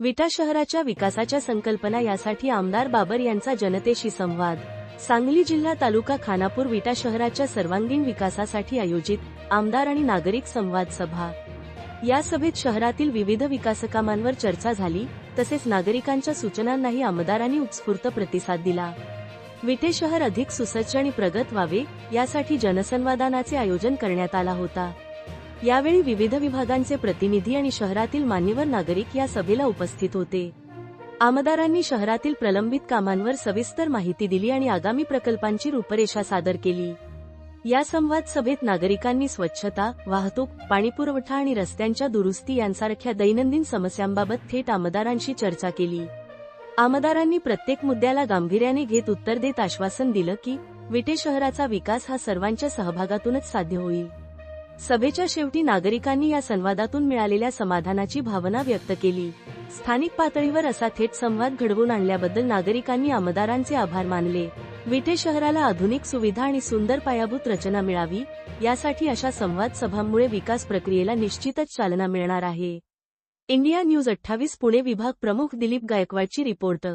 विटा शहराच्या विकासाच्या संकल्पना यासाठी आमदार बाबर यांचा जनतेशी संवाद. सांगली जिल्हा तालुका खानापूर विटा शहराच्या सर्वांगीण विकासासाठी आयोजित आमदार आणि नागरिक संवाद सभा. या सभेत शहरातील विविध विकासकामांवर चर्चा झाली तसेच नागरिकांच्या सूचनांनाही आमदारांनी उत्स्फूर्त प्रतिसाद दिला. विटे शहर अधिक सुसज्ज आणि प्रगत व्हावे यासाठी जनसंवादानाचे आयोजन करण्यात आला होता. यावेळी विविध विभागांचे प्रतिनिधी आणि शहरातील मान्यवर नागरिक या सभेला उपस्थित होते. आमदारांनी शहरातील प्रलंबित कामांवर सविस्तर माहिती दिली आणि आगामी प्रकल्पांची रूपरेषा सादर केली. या संवाद सभेत नागरिकांनी स्वच्छता वाहतूक पाणीपुरवठा आणि रस्त्यांच्या दुरुस्ती यांसारख्या दैनंदिन समस्यांबाबत थेट आमदारांशी चर्चा केली. आमदारांनी प्रत्येक मुद्द्याला गांभीर्याने घेत उत्तर देत आश्वासन दिलं की विटे शहराचा विकास हा सर्वांच्या सहभागातूनच साध्य होईल. सभेच्या शेवटी नागरिकांनी या संवादातून मिळालेल्या समाधानाची भावना व्यक्त केली. स्थानिक पातळीवर असा थेट संवाद घडवून आणल्याबद्दल नागरिकांनी आमदारांचे आभार मानले. विटे शहराला आधुनिक सुविधा आणि सुंदर पायाभूत रचना मिळावी यासाठी अशा संवाद सभांमुळे विकास प्रक्रियेला निश्चितच चालना मिळणार आहे. इंडिया न्यूज अठ्ठावीस पुणे विभाग प्रमुख दिलीप गायकवाडची रिपोर्ट